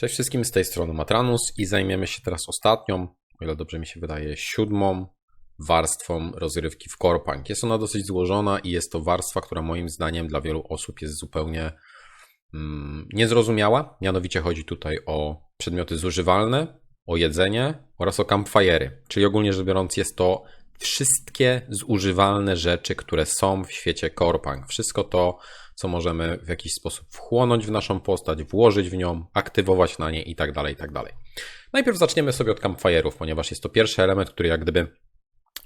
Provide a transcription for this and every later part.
Cześć wszystkim, z tej strony Matranus i zajmiemy się teraz ostatnią, o ile dobrze mi się wydaje, siódmą warstwą rozrywki w Corpunk. Jest ona dosyć złożona i jest to warstwa, która moim zdaniem dla wielu osób jest zupełnie mm, niezrozumiała. Mianowicie chodzi tutaj o przedmioty zużywalne, o jedzenie oraz o campfire'y. Czyli ogólnie rzecz biorąc jest to wszystkie zużywalne rzeczy, które są w świecie Corpunk. Wszystko to, co możemy w jakiś sposób wchłonąć w naszą postać, włożyć w nią, aktywować na nie i tak dalej, i tak dalej. Najpierw zaczniemy sobie od campfire'ów, ponieważ jest to pierwszy element, który jak gdyby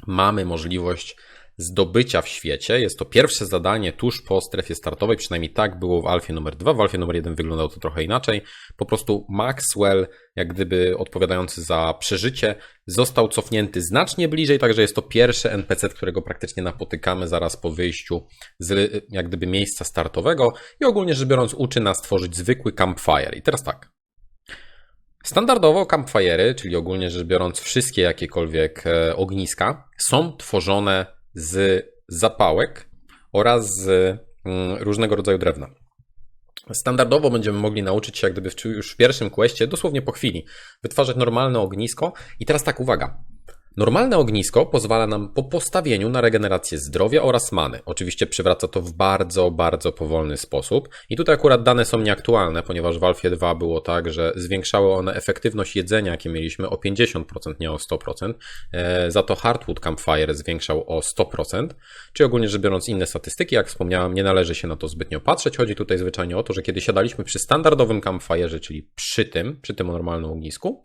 mamy możliwość zdobycia w świecie. Jest to pierwsze zadanie tuż po strefie startowej, przynajmniej tak było w Alfie numer 2. W Alfie numer 1 wyglądało to trochę inaczej. Po prostu Maxwell, jak gdyby odpowiadający za przeżycie, został cofnięty znacznie bliżej, także jest to pierwszy NPC, którego praktycznie napotykamy zaraz po wyjściu z jak gdyby miejsca startowego i ogólnie rzecz biorąc uczy nas tworzyć zwykły campfire. I teraz tak, Standardowo campfire'y, czyli ogólnie rzecz biorąc wszystkie jakiekolwiek e, ogniska, są tworzone z zapałek oraz z mm, różnego rodzaju drewna. Standardowo będziemy mogli nauczyć się, jak gdyby już w pierwszym questie, dosłownie po chwili, wytwarzać normalne ognisko. I teraz tak, uwaga. Normalne ognisko pozwala nam po postawieniu na regenerację zdrowia oraz many. Oczywiście przywraca to w bardzo, bardzo powolny sposób. I tutaj akurat dane są nieaktualne, ponieważ w Alfie 2 było tak, że zwiększały one efektywność jedzenia, jakie mieliśmy o 50%, nie o 100%. E, za to Hardwood Campfire zwiększał o 100%. Czy ogólnie rzecz biorąc inne statystyki, jak wspomniałem, nie należy się na to zbytnio patrzeć. Chodzi tutaj zwyczajnie o to, że kiedy siadaliśmy przy standardowym campfire, czyli przy tym, przy tym normalnym ognisku,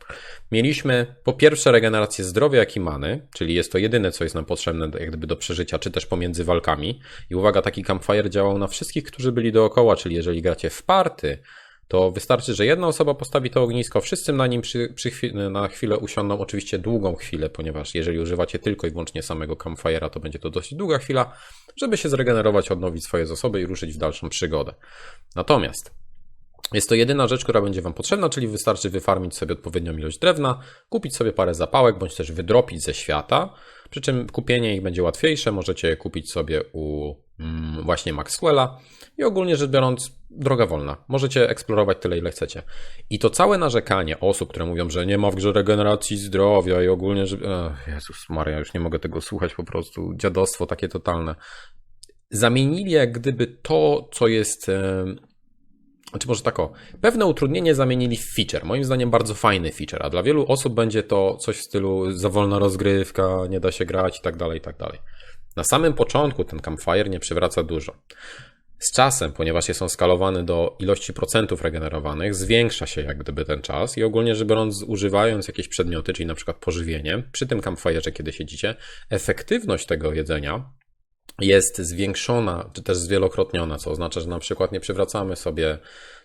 mieliśmy po pierwsze regenerację zdrowia, jak many, czyli jest to jedyne, co jest nam potrzebne jak gdyby do przeżycia, czy też pomiędzy walkami. I uwaga, taki campfire działał na wszystkich, którzy byli dookoła, czyli jeżeli gracie w party, to wystarczy, że jedna osoba postawi to ognisko, wszyscy na nim przy, przy na chwilę usiądą, oczywiście długą chwilę, ponieważ jeżeli używacie tylko i wyłącznie samego campfire'a, to będzie to dosyć długa chwila, żeby się zregenerować, odnowić swoje zasoby i ruszyć w dalszą przygodę. Natomiast jest to jedyna rzecz, która będzie Wam potrzebna, czyli wystarczy wyfarmić sobie odpowiednią ilość drewna, kupić sobie parę zapałek, bądź też wydropić ze świata. Przy czym kupienie ich będzie łatwiejsze, możecie kupić sobie u mm, właśnie Maxwella i ogólnie rzecz biorąc, droga wolna. Możecie eksplorować tyle, ile chcecie. I to całe narzekanie osób, które mówią, że nie ma w grze regeneracji zdrowia i ogólnie, że. Ech, Jezus Maria, już nie mogę tego słuchać po prostu. Dziadostwo takie totalne. Zamienili jak gdyby to, co jest znaczy może tak o, pewne utrudnienie zamienili w feature. Moim zdaniem bardzo fajny feature, a dla wielu osób będzie to coś w stylu za wolna rozgrywka, nie da się grać i tak dalej, i tak dalej. Na samym początku ten campfire nie przywraca dużo. Z czasem, ponieważ jest on skalowany do ilości procentów regenerowanych, zwiększa się jak gdyby ten czas i ogólnie rzecz biorąc, używając jakieś przedmioty, czyli na przykład pożywienie, przy tym campfire'ze, kiedy siedzicie, efektywność tego jedzenia jest zwiększona, czy też zwielokrotniona, co oznacza, że na przykład nie przywracamy sobie,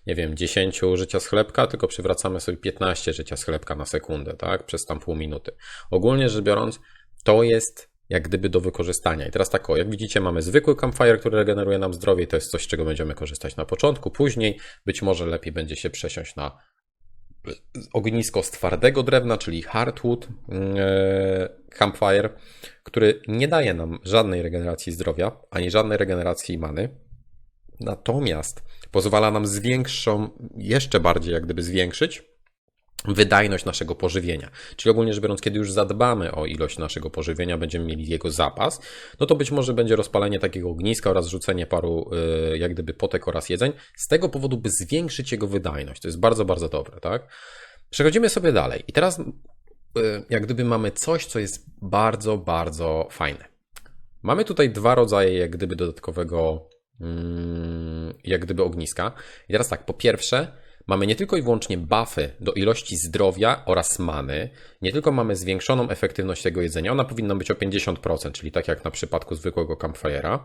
nie wiem, 10 życia z chlebka, tylko przywracamy sobie 15 życia z chlebka na sekundę, tak, przez tam pół minuty. Ogólnie rzecz biorąc, to jest jak gdyby do wykorzystania. I teraz tak, o, jak widzicie, mamy zwykły campfire, który regeneruje nam zdrowie, to jest coś, z czego będziemy korzystać na początku, później być może lepiej będzie się przesiąść na ognisko z twardego drewna, czyli hardwood e, campfire, który nie daje nam żadnej regeneracji zdrowia, ani żadnej regeneracji many. Natomiast pozwala nam zwiększą, jeszcze bardziej jak gdyby zwiększyć wydajność naszego pożywienia. Czyli ogólnie rzecz biorąc, kiedy już zadbamy o ilość naszego pożywienia, będziemy mieli jego zapas, no to być może będzie rozpalenie takiego ogniska oraz rzucenie paru yy, jak gdyby potek oraz jedzeń, z tego powodu, by zwiększyć jego wydajność. To jest bardzo, bardzo dobre, tak? Przechodzimy sobie dalej. I teraz yy, jak gdyby mamy coś, co jest bardzo, bardzo fajne. Mamy tutaj dwa rodzaje jak gdyby dodatkowego yy, jak gdyby ogniska. I teraz tak, po pierwsze Mamy nie tylko i wyłącznie buffy do ilości zdrowia oraz many, nie tylko mamy zwiększoną efektywność tego jedzenia, ona powinna być o 50%, czyli tak jak na przypadku zwykłego campfire'a.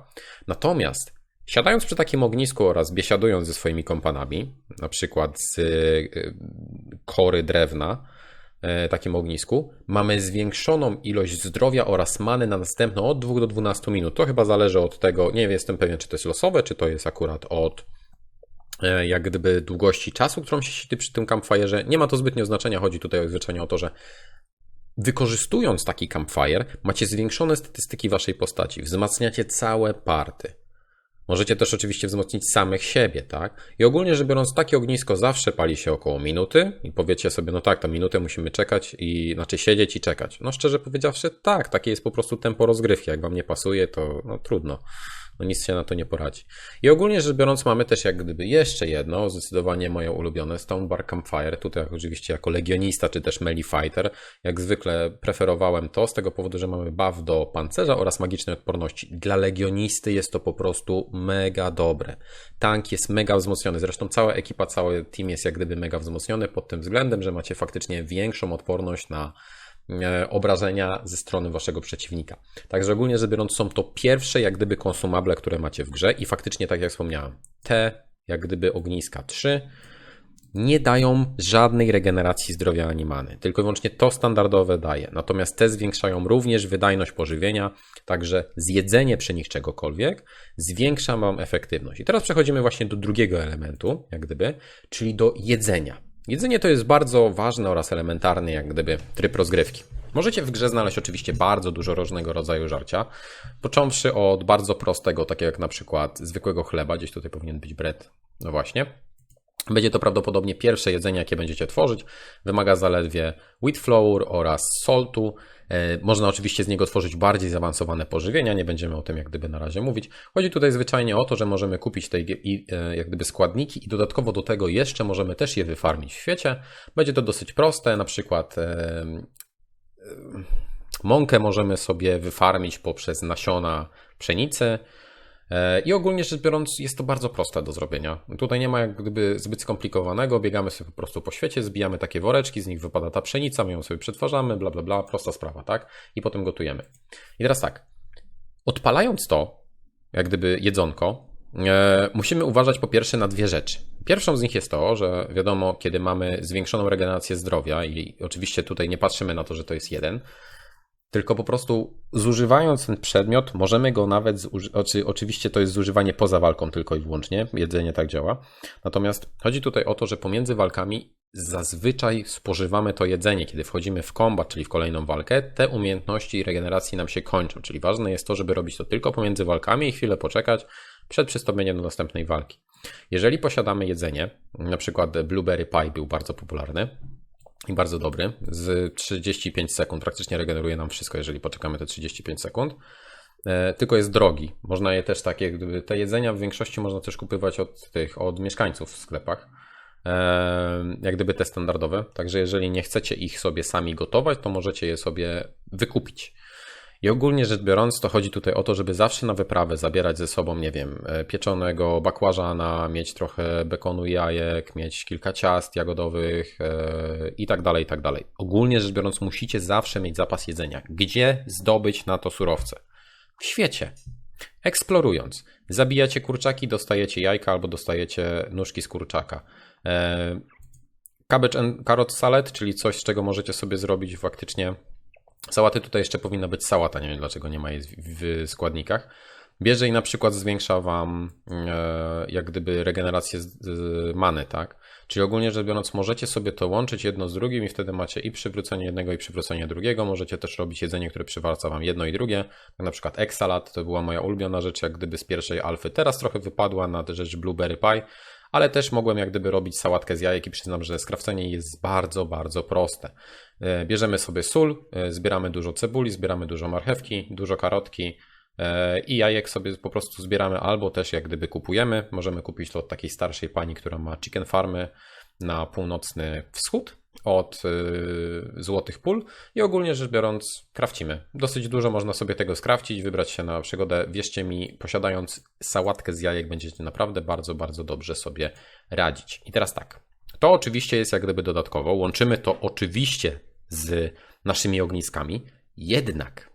Natomiast siadając przy takim ognisku oraz biesiadując ze swoimi kompanami, na przykład z y, kory drewna, y, takim ognisku, mamy zwiększoną ilość zdrowia oraz many na następną od 2 do 12 minut. To chyba zależy od tego, nie jestem pewien, czy to jest losowe, czy to jest akurat od E, jak gdyby długości czasu, którą się siedzi przy tym campfire'ze. Nie ma to zbytnio znaczenia, chodzi tutaj zwyczajnie o to, że wykorzystując taki campfire, macie zwiększone statystyki waszej postaci, wzmacniacie całe party. Możecie też oczywiście wzmocnić samych siebie, tak? I ogólnie rzecz biorąc, takie ognisko zawsze pali się około minuty i powiecie sobie, no tak, to minutę musimy czekać i znaczy siedzieć i czekać. No szczerze powiedziawszy, tak, takie jest po prostu tempo rozgrywki. Jak wam nie pasuje, to no trudno no nic się na to nie poradzi. I ogólnie rzecz biorąc, mamy też jak gdyby jeszcze jedno, zdecydowanie moje ulubione, Stone Bar Campfire. Tutaj oczywiście jako legionista, czy też melee fighter, jak zwykle preferowałem to, z tego powodu, że mamy buff do pancerza oraz magicznej odporności. Dla legionisty jest to po prostu mega dobre. Tank jest mega wzmocniony, zresztą cała ekipa, cały team jest jak gdyby mega wzmocniony pod tym względem, że macie faktycznie większą odporność na obrażenia ze strony waszego przeciwnika. Także ogólnie rzecz biorąc, są to pierwsze jak gdyby konsumable, które macie w grze i faktycznie, tak jak wspomniałem, te jak gdyby ogniska 3 nie dają żadnej regeneracji zdrowia animany, tylko i wyłącznie to standardowe daje. Natomiast te zwiększają również wydajność pożywienia, także zjedzenie przy nich czegokolwiek zwiększa wam efektywność. I teraz przechodzimy właśnie do drugiego elementu, jak gdyby, czyli do jedzenia. Jedzenie to jest bardzo ważny oraz elementarny, jak gdyby, tryb rozgrywki. Możecie w grze znaleźć oczywiście bardzo dużo różnego rodzaju żarcia, począwszy od bardzo prostego, takiego jak na przykład zwykłego chleba, gdzieś tutaj powinien być bread, no właśnie, będzie to prawdopodobnie pierwsze jedzenie, jakie będziecie tworzyć. Wymaga zaledwie wheat flour oraz saltu. E, można oczywiście z niego tworzyć bardziej zaawansowane pożywienia, nie będziemy o tym jak gdyby na razie mówić. Chodzi tutaj zwyczajnie o to, że możemy kupić te e, jak gdyby składniki i dodatkowo do tego jeszcze możemy też je wyfarmić w świecie. Będzie to dosyć proste, na przykład e, mąkę możemy sobie wyfarmić poprzez nasiona pszenicy, I ogólnie rzecz biorąc, jest to bardzo proste do zrobienia. Tutaj nie ma jak gdyby zbyt skomplikowanego, biegamy sobie po prostu po świecie, zbijamy takie woreczki, z nich wypada ta pszenica, my ją sobie przetwarzamy, bla bla bla, prosta sprawa, tak? I potem gotujemy. I teraz tak, odpalając to, jak gdyby jedzonko, e, musimy uważać po pierwsze na dwie rzeczy. Pierwszą z nich jest to, że wiadomo, kiedy mamy zwiększoną regenerację zdrowia, i oczywiście tutaj nie patrzymy na to, że to jest jeden, tylko po prostu zużywając ten przedmiot, możemy go nawet, zuży- oczywiście to jest zużywanie poza walką tylko i wyłącznie, jedzenie tak działa. Natomiast chodzi tutaj o to, że pomiędzy walkami zazwyczaj spożywamy to jedzenie, kiedy wchodzimy w kombat, czyli w kolejną walkę, te umiejętności regeneracji nam się kończą, czyli ważne jest to, żeby robić to tylko pomiędzy walkami i chwilę poczekać przed przystąpieniem do następnej walki. Jeżeli posiadamy jedzenie, na przykład blueberry pie był bardzo popularny, i bardzo dobry. Z 35 sekund praktycznie regeneruje nam wszystko, jeżeli poczekamy te 35 sekund. E, tylko jest drogi. Można je też takie, gdyby te jedzenia w większości można też kupywać od tych, od mieszkańców w sklepach. E, jak gdyby te standardowe. Także jeżeli nie chcecie ich sobie sami gotować, to możecie je sobie wykupić. I ogólnie rzecz biorąc, to chodzi tutaj o to, żeby zawsze na wyprawę zabierać ze sobą, nie wiem, e, pieczonego bakłażana, mieć trochę bekonu i jajek, mieć kilka ciast jagodowych yy, i tak dalej, i tak dalej. Ogólnie rzecz biorąc, musicie zawsze mieć zapas jedzenia. Gdzie zdobyć na to surowce? W świecie. Eksplorując. Zabijacie kurczaki, dostajecie jajka albo dostajecie nóżki z kurczaka. Yy, cabbage and carrot salad, czyli coś, z czego możecie sobie zrobić faktycznie Sałaty tutaj jeszcze powinna być sałata, nie wiem dlaczego nie ma jej w składnikach. Bierze i na przykład zwiększa Wam e, jak gdyby regenerację many, tak? Czyli ogólnie rzecz biorąc możecie sobie to łączyć jedno z drugim i wtedy macie i przywrócenie jednego i przywrócenie drugiego. Możecie też robić jedzenie, które przywraca Wam jedno i drugie. Na przykład Exalat to była moja ulubiona rzecz jak gdyby z pierwszej alfy. Teraz trochę wypadła na rzecz Blueberry Pie, ale też mogłem jak gdyby robić sałatkę z jajek i przyznam, że skrawcenie jest bardzo, bardzo proste. E, bierzemy sobie sól, e, zbieramy dużo cebuli, zbieramy dużo marchewki, dużo karotki e, i jajek sobie po prostu zbieramy albo też jak gdyby kupujemy. Możemy kupić to od takiej starszej pani, która ma chicken farmy na północny wschód od Złotych Pól i ogólnie rzecz biorąc krawcimy. Dosyć dużo można sobie tego skrawcić, wybrać się na przygodę. Wierzcie mi, posiadając sałatkę z jajek będziecie naprawdę bardzo, bardzo dobrze sobie radzić. I teraz tak, to oczywiście jest jak gdyby dodatkowo. Łączymy to oczywiście z naszymi ogniskami, jednak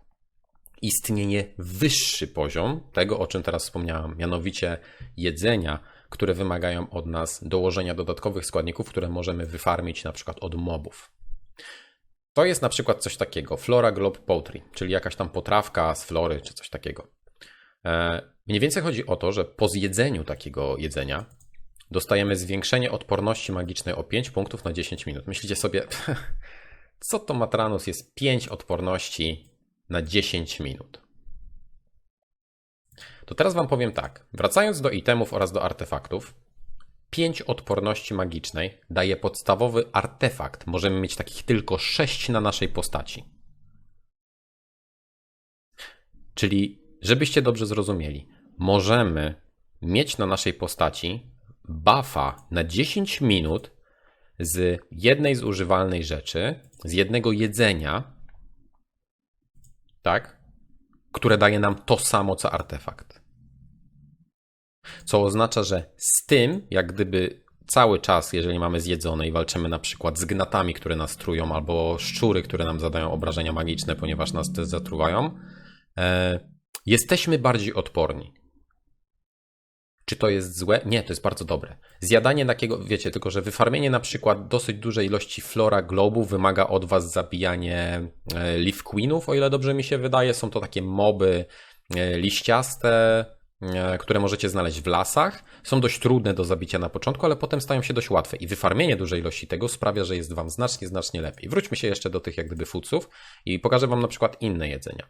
istnieje wyższy poziom tego, o czym teraz wspomniałem, mianowicie jedzenia, które wymagają od nas dołożenia dodatkowych składników, które możemy wyfarmić na przykład od mobów. To jest na przykład coś takiego, Flora Globe Poultry, czyli jakaś tam potrawka z flory czy coś takiego. E, mniej więcej chodzi o to, że po zjedzeniu takiego jedzenia dostajemy zwiększenie odporności magicznej o 5 punktów na 10 minut. Myślicie sobie, co to Matranus jest 5 odporności na 10 minut? To teraz Wam powiem tak. Wracając do itemów oraz do artefaktów, 5 odporności magicznej daje podstawowy artefakt. Możemy mieć takich tylko 6 na naszej postaci. Czyli, żebyście dobrze zrozumieli, możemy mieć na naszej postaci buffa na 10 minut z jednej z używalnej rzeczy, z jednego jedzenia, tak, które daje nam to samo co artefakt. Co oznacza, że z tym, jak gdyby cały czas, jeżeli mamy zjedzone i walczymy na przykład z gnatami, które nas trują, albo szczury, które nam zadają obrażenia magiczne, ponieważ nas też zatruwają, e, jesteśmy bardziej odporni. Czy to jest złe? Nie, to jest bardzo dobre. Zjadanie takiego, wiecie, tylko że wyfarmienie na przykład dosyć dużej ilości flora globów wymaga od was zabijanie e, leaf queenów, o ile dobrze mi się wydaje. Są to takie moby e, liściaste, które możecie znaleźć w lasach. Są dość trudne do zabicia na początku, ale potem stają się dość łatwe i wyfarmienie dużej ilości tego sprawia, że jest wam znacznie, znacznie lepiej. Wróćmy się jeszcze do tych jak gdyby foodców i pokażę wam na przykład inne jedzenia.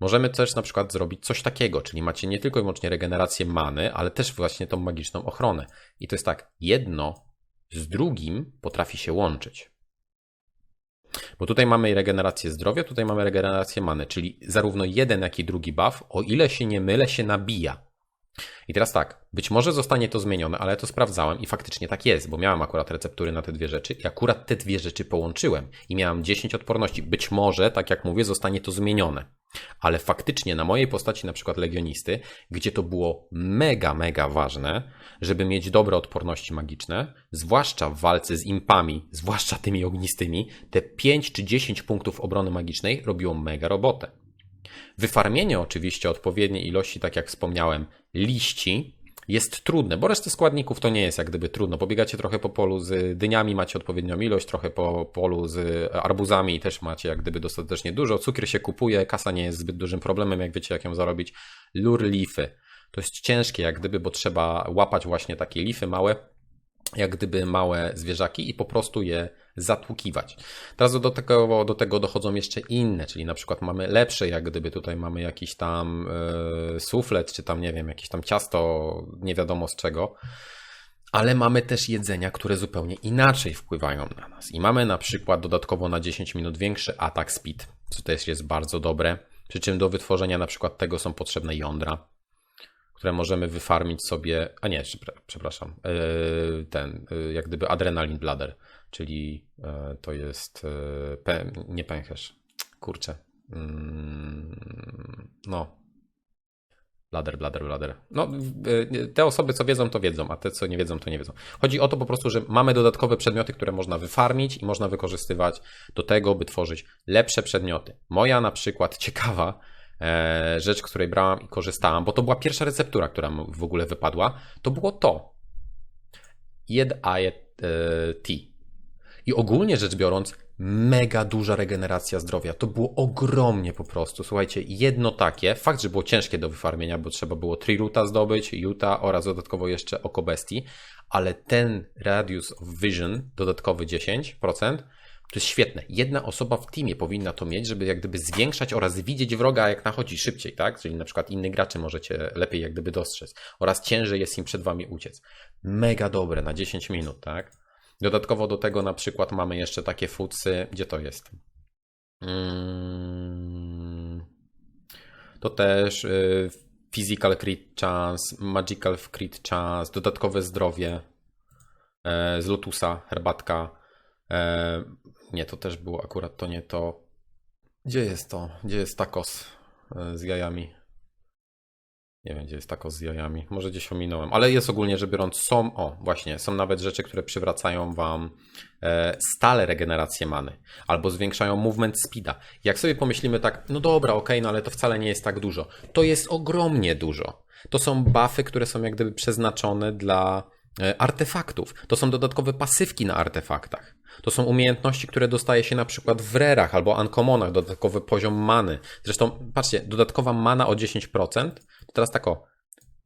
Możemy też na przykład zrobić coś takiego, czyli macie nie tylko i wyłącznie regenerację many, ale też właśnie tą magiczną ochronę. I to jest tak, jedno z drugim potrafi się łączyć. Bo tutaj mamy regenerację zdrowia, tutaj mamy regenerację many, czyli zarówno jeden, jak i drugi buff, o ile się nie mylę, się nabija. I teraz tak, być może zostanie to zmienione, ale to sprawdzałem i faktycznie tak jest, bo miałem akurat receptury na te dwie rzeczy i akurat te dwie rzeczy połączyłem i miałem 10 odporności. Być może, tak jak mówię, zostanie to zmienione. Ale faktycznie na mojej postaci, na przykład legionisty, gdzie to było mega, mega ważne, żeby mieć dobre odporności magiczne, zwłaszcza w walce z impami, zwłaszcza tymi ognistymi, te 5 czy 10 punktów obrony magicznej robiło mega robotę. Wyfarmienie oczywiście odpowiedniej ilości, tak jak wspomniałem, liści jest trudne, bo resztę składników to nie jest jak gdyby trudno. Pobiegacie trochę po polu z dyniami, macie odpowiednią ilość, trochę po polu z arbuzami i też macie jak gdyby dostatecznie dużo. Cukier się kupuje, kasa nie jest zbyt dużym problemem, jak wiecie jak ją zarobić. Lure leafy. To jest ciężkie jak gdyby, bo trzeba łapać właśnie takie lify małe, jak gdyby małe zwierzaki i po prostu je zatłukiwać. Teraz do tego, do tego dochodzą jeszcze inne, czyli na przykład mamy lepsze, jak gdyby tutaj mamy jakiś tam yy, suflet, czy tam nie wiem, jakieś tam ciasto, nie wiadomo z czego. Ale mamy też jedzenia, które zupełnie inaczej wpływają na nas. I mamy na przykład dodatkowo na 10 minut większy atak speed, co też jest bardzo dobre. Przy czym do wytworzenia na przykład tego są potrzebne jądra, które możemy wyfarmić sobie. A nie, przepraszam, yy, ten, yy, jak gdyby adrenalin bladder czyli e, to jest e, nie pęcherz, kurczę. Mm, no. Blader, blader, blader. No, e, te osoby, co wiedzą, to wiedzą, a te, co nie wiedzą, to nie wiedzą. Chodzi o to po prostu, że mamy dodatkowe przedmioty, które można wyfarmić i można wykorzystywać do tego, by tworzyć lepsze przedmioty. Moja na przykład ciekawa rzecz, której brałam i korzystałam, bo to była pierwsza receptura, która w ogóle wypadła, to było to. Jed Aet Tea. I ogólnie rzecz biorąc, mega duża regeneracja zdrowia. To było ogromnie po prostu. Słuchajcie, jedno takie, fakt, że było ciężkie do wyfarmienia, bo trzeba było Triruta zdobyć, Juta oraz dodatkowo jeszcze Oko Bestii, ale ten radius of vision, dodatkowy 10%, to jest świetne. Jedna osoba w teamie powinna to mieć, żeby jak gdyby zwiększać oraz widzieć wroga, jak nachodzi szybciej, tak? Czyli na przykład innych graczy możecie lepiej jak gdyby dostrzec. Oraz ciężej jest im przed wami uciec. Mega dobre na 10 minut, tak? Dodatkowo do tego na przykład mamy jeszcze takie futsy, gdzie to jest? Hmm. To też y, physical crit chance, magical crit chance, dodatkowe zdrowie e, z lotusa, herbatka. Nie, to też było akurat to nie to. Gdzie jest to? Gdzie jest tacos e, z jajami? Nie wiem, gdzie jest tako z jajami. Może gdzieś ominąłem, ale jest ogólnie rzecz biorąc, są, o właśnie, są nawet rzeczy, które przywracają Wam e, stale regenerację many albo zwiększają movement speeda. Jak sobie pomyślimy tak, no dobra, okej, okay, no ale to wcale nie jest tak dużo. To jest ogromnie dużo. To są buffy, które są jak gdyby przeznaczone dla e, artefaktów. To są dodatkowe pasywki na artefaktach. To są umiejętności, które dostaje się na przykład w rerach albo uncommonach, dodatkowy poziom many. Zresztą, patrzcie, dodatkowa mana o 10%, to teraz tak o,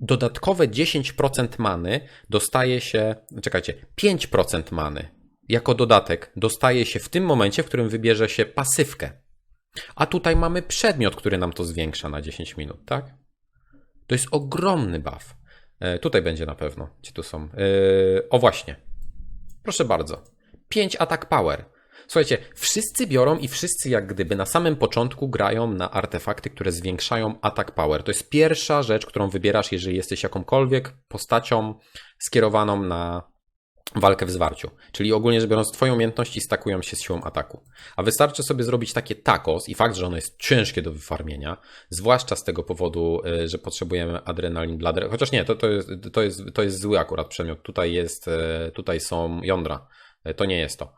dodatkowe 10% many dostaje się, czekajcie, 5% many jako dodatek dostaje się w tym momencie, w którym wybierze się pasywkę. A tutaj mamy przedmiot, który nam to zwiększa na 10 minut, tak? To jest ogromny buff. E, tutaj będzie na pewno. Gdzie tu są? E, o właśnie. Proszę bardzo. 5 atak power. Słuchajcie, wszyscy biorą i wszyscy jak gdyby na samym początku grają na artefakty, które zwiększają atak power. To jest pierwsza rzecz, którą wybierasz, jeżeli jesteś jakąkolwiek postacią skierowaną na walkę w zwarciu. Czyli ogólnie rzecz biorąc, twoje umiejętności stakują się z siłą ataku. A wystarczy sobie zrobić takie tacos i fakt, że ono jest ciężkie do wyfarmienia, zwłaszcza z tego powodu, y, że potrzebujemy adrenalin bladder. Chociaż nie, to, to, jest, to, jest, to jest zły akurat przedmiot. Tutaj jest, y, tutaj są jądra. Y, to nie jest to.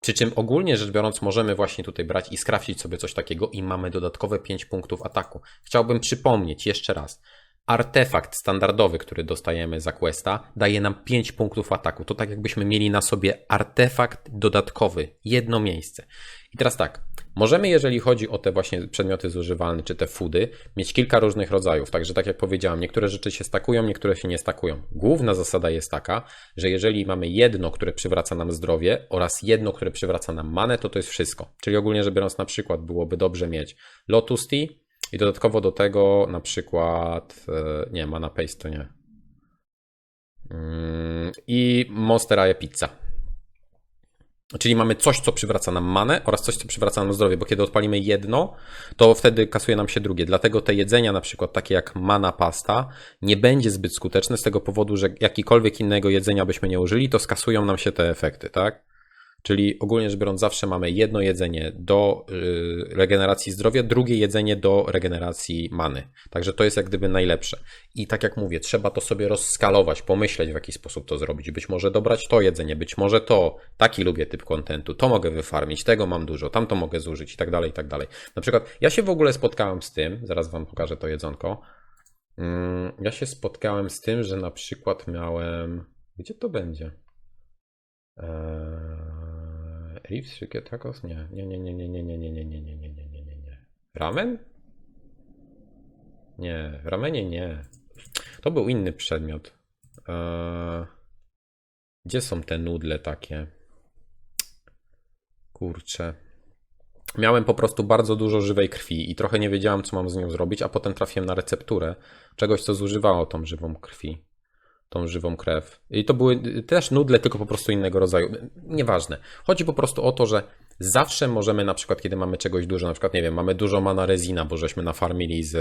Przy czym ogólnie rzecz biorąc, możemy właśnie tutaj brać i skrafcić sobie coś takiego i mamy dodatkowe 5 punktów ataku. Chciałbym przypomnieć jeszcze raz, artefakt standardowy, który dostajemy za questa, daje nam 5 punktów ataku. To tak jakbyśmy mieli na sobie artefakt dodatkowy, jedno miejsce. I teraz tak, możemy, jeżeli chodzi o te właśnie przedmioty zużywalne, czy te foody, mieć kilka różnych rodzajów. Także tak jak powiedziałem, niektóre rzeczy się stakują, niektóre się nie stakują. Główna zasada jest taka, że jeżeli mamy jedno, które przywraca nam zdrowie oraz jedno, które przywraca nam manę, to to jest wszystko. Czyli ogólnie rzecz biorąc na przykład byłoby dobrze mieć Lotus Tea, i dodatkowo do tego na przykład, e, nie, Mana Paste to nie. Mm, I Monster Eye Pizza. Czyli mamy coś, co przywraca nam manę oraz coś, co przywraca nam zdrowie, bo kiedy odpalimy jedno, to wtedy kasuje nam się drugie. Dlatego te jedzenia, na przykład takie jak mana pasta, nie będzie zbyt skuteczne z tego powodu, że jakikolwiek innego jedzenia byśmy nie użyli, to skasują nam się te efekty, tak? Czyli ogólnie rzecz biorąc, zawsze mamy jedno jedzenie do y, regeneracji zdrowia, drugie jedzenie do regeneracji many. Także to jest jak gdyby najlepsze. I tak jak mówię, trzeba to sobie rozskalować, pomyśleć w jaki sposób to zrobić. Być może dobrać to jedzenie, być może to, taki lubię typ kontentu, to mogę wyfarmić, tego mam dużo, tam to mogę zużyć i tak dalej, i tak dalej. Na przykład ja się w ogóle spotkałem z tym, zaraz wam pokażę to jedzonko. Mm, ja się spotkałem z tym, że na przykład miałem. Gdzie to będzie? Eee... Riffs, Szykie, tacos? Nie. Nie, nie, nie, nie, nie, nie, nie, nie, nie, nie, nie, nie, nie, nie, nie. Ramen? Nie, w ramenie nie. To był inny przedmiot. Eee, gdzie są te nudle takie? Kurczę. Miałem po prostu bardzo dużo żywej krwi i trochę nie wiedziałem, co mam z nią zrobić, a potem trafiłem na recepturę czegoś, co zużywało tą żywą krwi tą żywą krew. I to były też nudle, tylko po prostu innego rodzaju. Nieważne. Chodzi po prostu o to, że zawsze możemy na przykład, kiedy mamy czegoś dużo, na przykład, nie wiem, mamy dużo mana rezina, bo żeśmy nafarmili z,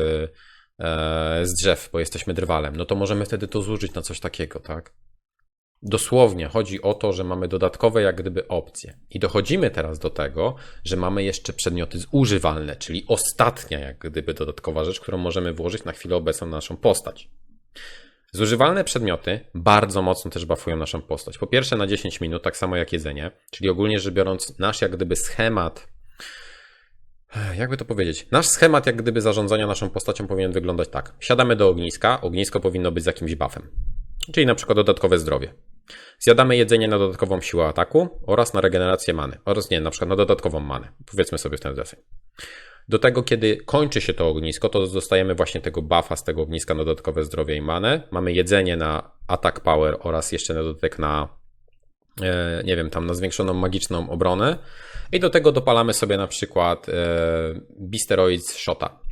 e, z drzew, bo jesteśmy drwalem, no to możemy wtedy to zużyć na coś takiego, tak? Dosłownie chodzi o to, że mamy dodatkowe jak gdyby opcje. I dochodzimy teraz do tego, że mamy jeszcze przedmioty zużywalne, czyli ostatnia jak gdyby dodatkowa rzecz, którą możemy włożyć na chwilę obecną na naszą postać. Zużywalne przedmioty bardzo mocno też buffują naszą postać. Po pierwsze na 10 minut, tak samo jak jedzenie, czyli ogólnie rzecz biorąc nasz jak gdyby schemat jakby to powiedzieć? Nasz schemat, jak gdyby zarządzania naszą postacią powinien wyglądać tak. Siadamy do ogniska, ognisko powinno być z jakimś buffem, czyli na przykład dodatkowe zdrowie. Zjadamy jedzenie na dodatkową siłę ataku oraz na regenerację many, oraz nie, na przykład na dodatkową manę. Powiedzmy sobie w ten deseń. Do tego, kiedy kończy się to ognisko, to dostajemy właśnie tego buffa z tego ogniska na dodatkowe zdrowie i manę. Mamy jedzenie na attack power oraz jeszcze na dodatek na e, nie wiem, tam na zwiększoną magiczną obronę. I do tego dopalamy sobie na przykład e, Bisteroids Shota.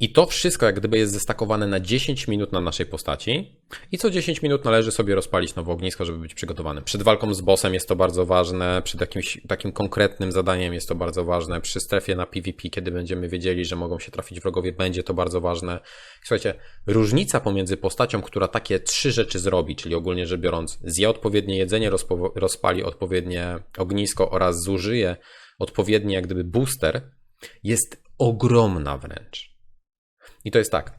I to wszystko jak gdyby jest zestakowane na 10 minut na naszej postaci i co 10 minut należy sobie rozpalić nowe ognisko, żeby być przygotowanym. Przed walką z bossem jest to bardzo ważne, przed jakimś takim konkretnym zadaniem jest to bardzo ważne, przy strefie na PvP, kiedy będziemy wiedzieli, że mogą się trafić wrogowie, będzie to bardzo ważne. Słuchajcie, różnica pomiędzy postacią, która takie trzy rzeczy zrobi, czyli ogólnie rzecz biorąc, zje odpowiednie jedzenie, rozpali odpowiednie ognisko oraz zużyje odpowiedni jak gdyby booster, jest ogromna wręcz. I to jest tak.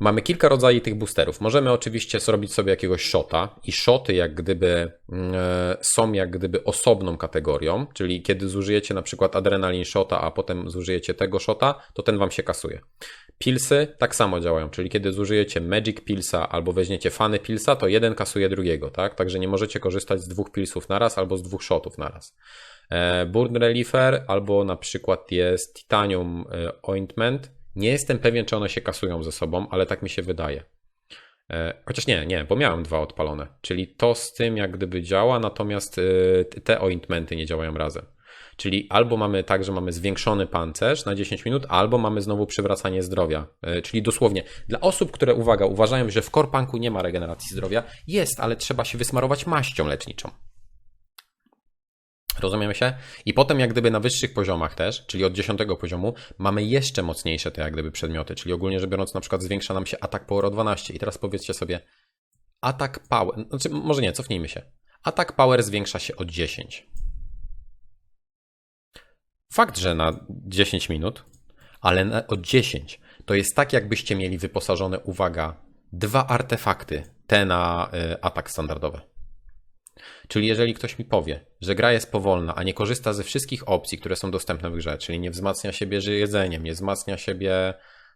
Mamy kilka rodzajów tych boosterów. Możemy oczywiście zrobić sobie jakiegoś shota i shoty jak gdyby mm, e, są jak gdyby osobną kategorią, czyli kiedy zużyjecie na przykład adrenalin shota, a potem zużyjecie tego shota, to ten wam się kasuje. Pilsy tak samo działają, czyli kiedy zużyjecie Magic Pilsa albo weźmiecie Fany Pilsa, to jeden kasuje drugiego, tak? Także nie możecie korzystać z dwóch pilsów naraz albo z dwóch shotów naraz. E, Burn Reliever albo na przykład jest Titanium e, Ointment, nie jestem pewien, czy one się kasują ze sobą, ale tak mi się wydaje. E, chociaż nie, nie, bo miałem dwa odpalone. Czyli to z tym jak gdyby działa, natomiast e, te ointmenty nie działają razem. Czyli albo mamy tak, że mamy zwiększony pancerz na 10 minut, albo mamy znowu przywracanie zdrowia. E, czyli dosłownie dla osób, które, uwaga, uważają, że w korpanku nie ma regeneracji zdrowia, jest, ale trzeba się wysmarować maścią leczniczą. Rozumiemy się? I potem, jak gdyby na wyższych poziomach też, czyli od 10 poziomu, mamy jeszcze mocniejsze te jak gdyby przedmioty, czyli ogólnie rzecz biorąc, na przykład zwiększa nam się atak power o 12. I teraz powiedzcie sobie, atak power, znaczy może nie, cofnijmy się. Atak power zwiększa się o 10. Fakt, że na 10 minut, ale na, o 10 to jest tak, jakbyście mieli wyposażone, uwaga, dwa artefakty, te na y, atak standardowy. Czyli jeżeli ktoś mi powie, że gra jest powolna, a nie korzysta ze wszystkich opcji, które są dostępne w grze, czyli nie wzmacnia siebie jedzeniem, nie wzmacnia siebie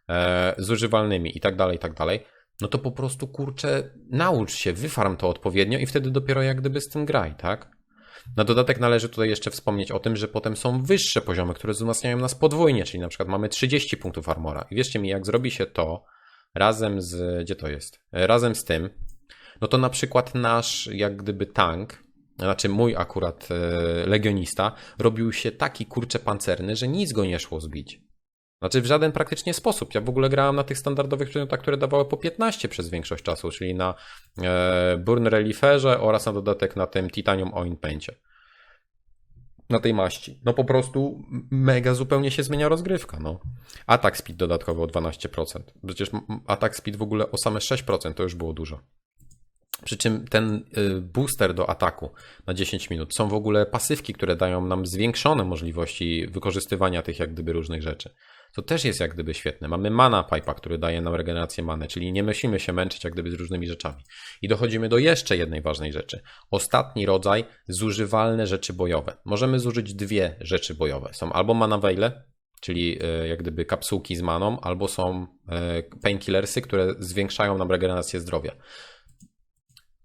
e, zużywalnymi i tak dalej, i tak dalej, no to po prostu kurczę, naucz się, wyfarm to odpowiednio i wtedy dopiero jak gdyby z tym graj, tak? Na dodatek należy tutaj jeszcze wspomnieć o tym, że potem są wyższe poziomy, które wzmacniają nas podwójnie, czyli na przykład mamy 30 punktów armora. I wierzcie mi, jak zrobi się to razem z. Gdzie to jest? Razem z tym, no to na przykład nasz, jak gdyby tank, znaczy mój akurat e, legionista, robił się taki kurcze pancerny, że nic go nie szło zbić. Znaczy w żaden praktycznie sposób. Ja w ogóle grałem na tych standardowych przedmiotach, które dawały po 15 przez większość czasu, czyli na e, Burn Reliferze oraz na dodatek na tym Titanium Oin Paintie. Na tej maści. No po prostu mega zupełnie się zmienia rozgrywka. No. Atak speed dodatkowo o 12%. Przecież atak speed w ogóle o same 6% to już było dużo. Przy czym ten y, booster do ataku na 10 minut są w ogóle pasywki, które dają nam zwiększone możliwości wykorzystywania tych jak gdyby różnych rzeczy. To też jest jak gdyby świetne. Mamy mana pipe'a, który daje nam regenerację many, czyli nie musimy się męczyć jak gdyby z różnymi rzeczami. I dochodzimy do jeszcze jednej ważnej rzeczy. Ostatni rodzaj zużywalne rzeczy bojowe. Możemy zużyć dwie rzeczy bojowe. Są albo mana veile, czyli y, jak gdyby kapsułki z maną, albo są y, painkillersy, które zwiększają nam regenerację zdrowia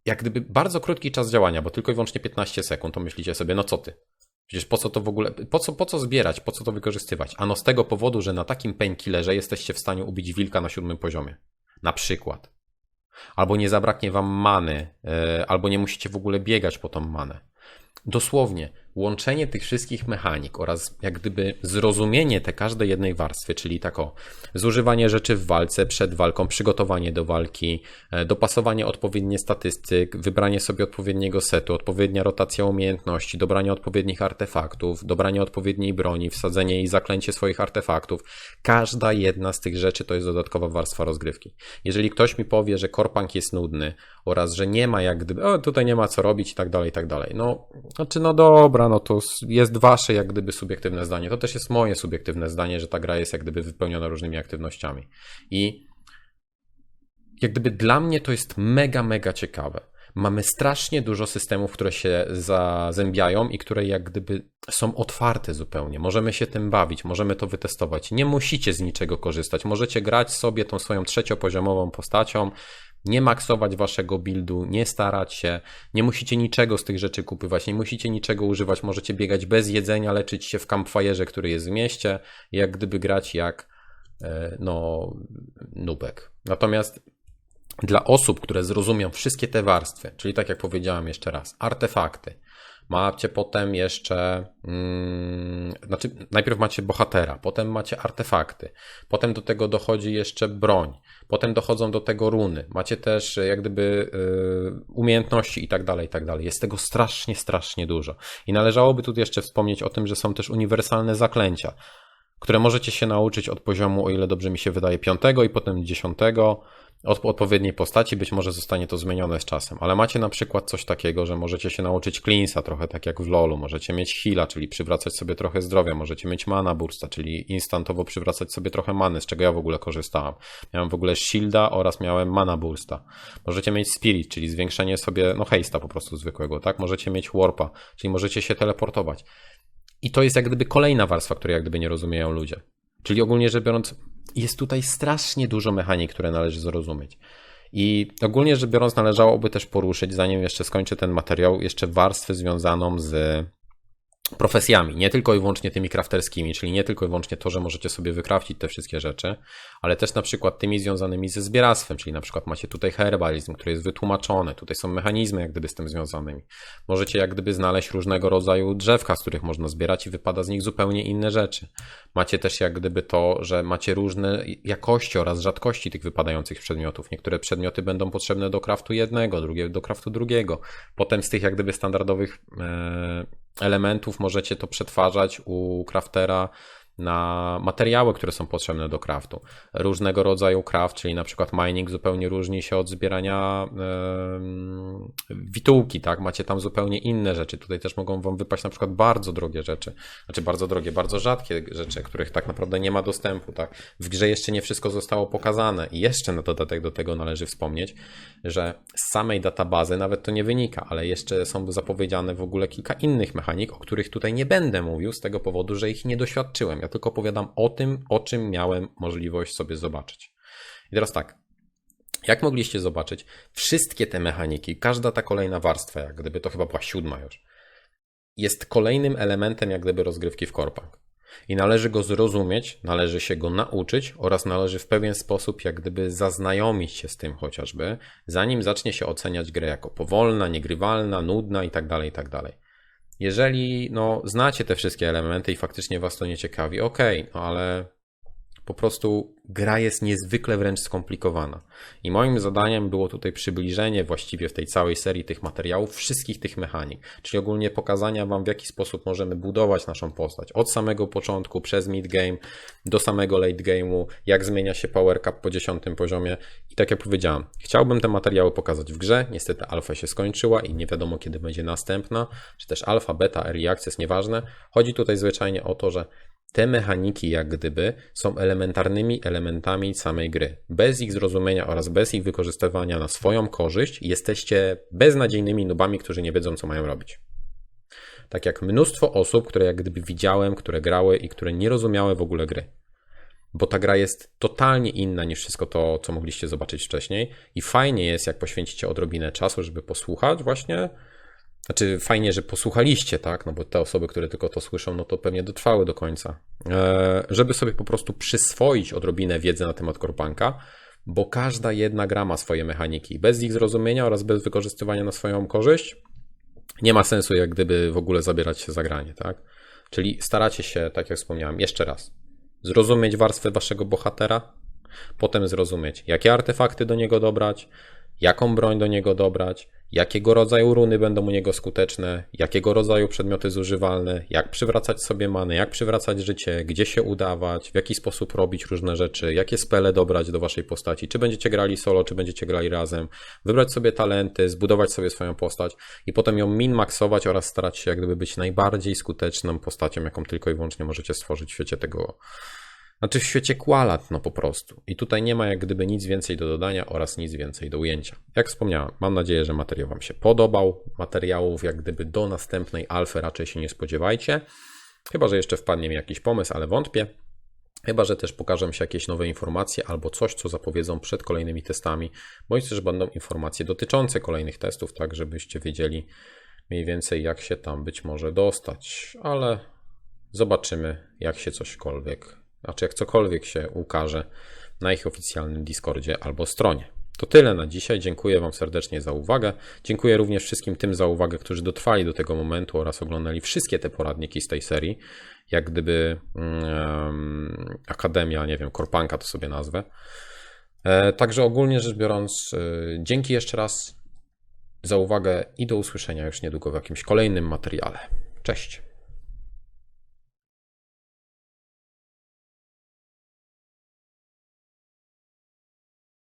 jak gdyby bardzo krótki czas działania, bo tylko i wyłącznie 15 sekund, to myślicie sobie, no co ty? Przecież po co to w ogóle, po co, po co zbierać, po co to wykorzystywać? Ano z tego powodu, że na takim painkillerze jesteście w stanie ubić wilka na siódmym poziomie. Na przykład. Albo nie zabraknie wam many, yy, albo nie musicie w ogóle biegać po tą manę. Dosłownie, łączenie tych wszystkich mechanik oraz jak gdyby zrozumienie te każdej jednej warstwy, czyli tako zużywanie rzeczy w walce, przed walką, przygotowanie do walki, e, dopasowanie odpowiednie statystyk, wybranie sobie odpowiedniego setu, odpowiednia rotacja umiejętności, dobranie odpowiednich artefaktów, dobranie odpowiedniej broni, wsadzenie i zaklęcie swoich artefaktów. Każda jedna z tych rzeczy to jest dodatkowa warstwa rozgrywki. Jeżeli ktoś mi powie, że korpang jest nudny oraz, że nie ma jak gdyby, o tutaj nie ma co robić i tak dalej, i tak dalej. No, znaczy no dobra, no to jest wasze jak gdyby subiektywne zdanie. To też jest moje subiektywne zdanie, że ta gra jest jak gdyby wypełniona różnymi aktywnościami. I jak gdyby dla mnie to jest mega, mega ciekawe. Mamy strasznie dużo systemów, które się zazębiają i które jak gdyby są otwarte zupełnie. Możemy się tym bawić, możemy to wytestować. Nie musicie z niczego korzystać. Możecie grać sobie tą swoją trzeciopoziomową postacią, nie maksować waszego buildu, nie starać się, nie musicie niczego z tych rzeczy kupywać, nie musicie niczego używać, możecie biegać bez jedzenia, leczyć się w campfire'ze, który jest w mieście, jak gdyby grać jak e, no nubek. Natomiast dla osób, które zrozumią wszystkie te warstwy, czyli tak jak powiedziałem jeszcze raz, artefakty, macie potem jeszcze, hmm, znaczy najpierw macie bohatera, potem macie artefakty, potem do tego dochodzi jeszcze broń, potem dochodzą do tego runy, macie też jak gdyby y, umiejętności i tak dalej, i tak dalej. Jest tego strasznie, strasznie dużo. I należałoby tu jeszcze wspomnieć o tym, że są też uniwersalne zaklęcia, które możecie się nauczyć od poziomu, o ile dobrze mi się wydaje, piątego i potem dziesiątego od odpowiedniej postaci, być może zostanie to zmienione z czasem, ale macie na przykład coś takiego, że możecie się nauczyć cleansa, trochę tak jak w LoLu, możecie mieć heala, czyli przywracać sobie trochę zdrowia, możecie mieć mana bursta, czyli instantowo przywracać sobie trochę many, z czego ja w ogóle korzystałem. Miałem w ogóle shielda oraz miałem mana bursta. Możecie mieć spirit, czyli zwiększenie sobie, no hejsta po prostu zwykłego, tak? Możecie mieć warpa, czyli możecie się teleportować. I to jest jak gdyby kolejna warstwa, której jak gdyby nie rozumieją ludzie. Czyli ogólnie rzecz biorąc, jest tutaj strasznie dużo mechanik, które należy zrozumieć. I ogólnie rzecz biorąc, należałoby też poruszyć, zanim jeszcze skończę ten materiał, jeszcze warstwę związaną z profesjami, nie tylko i wyłącznie tymi crafterskimi, czyli nie tylko i wyłącznie to, że możecie sobie wykrafcić te wszystkie rzeczy, ale też na przykład tymi związanymi ze zbieractwem, czyli na przykład macie tutaj herbalizm, który jest wytłumaczony, tutaj są mechanizmy jak gdyby z tym związanymi. Możecie jak gdyby znaleźć różnego rodzaju drzewka, z których można zbierać i wypada z nich zupełnie inne rzeczy. Macie też jak gdyby to, że macie różne jakości oraz rzadkości tych wypadających przedmiotów. Niektóre przedmioty będą potrzebne do craftu jednego, drugie do craftu drugiego. Potem z tych jak gdyby standardowych e, elementów możecie to przetwarzać u craftera na materiały, które są potrzebne do craftu. Różnego rodzaju craft, czyli na przykład mining zupełnie różni się od zbierania yy, witułki, tak? Macie tam zupełnie inne rzeczy. Tutaj też mogą wam wypaść na przykład bardzo drogie rzeczy, znaczy bardzo drogie, bardzo rzadkie rzeczy, których tak naprawdę nie ma dostępu, tak? W grze jeszcze nie wszystko zostało pokazane i jeszcze na dodatek do tego należy wspomnieć, że z samej databazy nawet to nie wynika, ale jeszcze są zapowiedziane w ogóle kilka innych mechanik, o których tutaj nie będę mówił z tego powodu, że ich nie doświadczyłem. Ja tylko opowiadam o tym, o czym miałem możliwość sobie zobaczyć. I teraz tak. Jak mogliście zobaczyć, wszystkie te mechaniki, każda ta kolejna warstwa, jak gdyby to chyba była siódma już, jest kolejnym elementem jak gdyby rozgrywki w Korpang. I należy go zrozumieć, należy się go nauczyć oraz należy w pewien sposób jak gdyby zaznajomić się z tym chociażby, zanim zacznie się oceniać grę jako powolna, niegrywalna, nudna itd., tak itd. Jeżeli no, znacie te wszystkie elementy i faktycznie was to nie ciekawi, ok, no ale po prostu gra jest niezwykle wręcz skomplikowana. I moim zadaniem było tutaj przybliżenie właściwie w tej całej serii tych materiałów wszystkich tych mechanik, czyli ogólnie pokazania wam w jaki sposób możemy budować naszą postać od samego początku przez mid game do samego late game'u, jak zmienia się power cap po 10 poziomie i tak jak powiedziałem, chciałbym te materiały pokazać w grze, niestety alfa się skończyła i nie wiadomo kiedy będzie następna, czy też alfa, beta, early access, nieważne. Chodzi tutaj zwyczajnie o to, że te mechaniki, jak gdyby, są elementarnymi elementami samej gry. Bez ich zrozumienia oraz bez ich wykorzystywania na swoją korzyść, jesteście beznadziejnymi nubami, którzy nie wiedzą, co mają robić. Tak jak mnóstwo osób, które jak gdyby widziałem, które grały i które nie rozumiały w ogóle gry. Bo ta gra jest totalnie inna niż wszystko to, co mogliście zobaczyć wcześniej, i fajnie jest, jak poświęcicie odrobinę czasu, żeby posłuchać właśnie znaczy, fajnie, że posłuchaliście, tak? No bo te osoby, które tylko to słyszą, no to pewnie dotrwały do końca. E, żeby sobie po prostu przyswoić odrobinę wiedzy na temat Korpanka, bo każda jedna gra ma swoje mechaniki. Bez ich zrozumienia oraz bez wykorzystywania na swoją korzyść nie ma sensu, jak gdyby w ogóle zabierać się za granie, tak? Czyli staracie się, tak jak wspomniałem, jeszcze raz, zrozumieć warstwę waszego bohatera, potem zrozumieć, jakie artefakty do niego dobrać, jaką broń do niego dobrać, jakiego rodzaju runy będą u niego skuteczne, jakiego rodzaju przedmioty zużywalne, jak przywracać sobie many, jak przywracać życie, gdzie się udawać, w jaki sposób robić różne rzeczy, jakie spele dobrać do waszej postaci, czy będziecie grali solo, czy będziecie grali razem, wybrać sobie talenty, zbudować sobie swoją postać i potem ją min-maxować oraz starać się jak gdyby być najbardziej skuteczną postacią, jaką tylko i wyłącznie możecie stworzyć w świecie tego znaczy w świecie Qualat, no po prostu. I tutaj nie ma jak gdyby nic więcej do dodania oraz nic więcej do ujęcia. Jak wspomniałem, mam nadzieję, że materiał Wam się podobał. Materiałów jak gdyby do następnej alfy raczej się nie spodziewajcie. Chyba, że jeszcze wpadnie mi jakiś pomysł, ale wątpię. Chyba, że też pokażą się jakieś nowe informacje albo coś, co zapowiedzą przed kolejnymi testami, bądź też będą informacje dotyczące kolejnych testów, tak żebyście wiedzieli mniej więcej, jak się tam być może dostać. Ale zobaczymy, jak się cośkolwiek znaczy jak cokolwiek się ukaże na ich oficjalnym Discordzie albo stronie. To tyle na dzisiaj. Dziękuję Wam serdecznie za uwagę. Dziękuję również wszystkim tym za uwagę, którzy dotrwali do tego momentu oraz oglądali wszystkie te poradniki z tej serii. Jak gdyby um, Akademia, nie wiem, Korpanka to sobie nazwę. E, także ogólnie rzecz biorąc, e, dzięki jeszcze raz za uwagę i do usłyszenia już niedługo w jakimś kolejnym materiale. Cześć.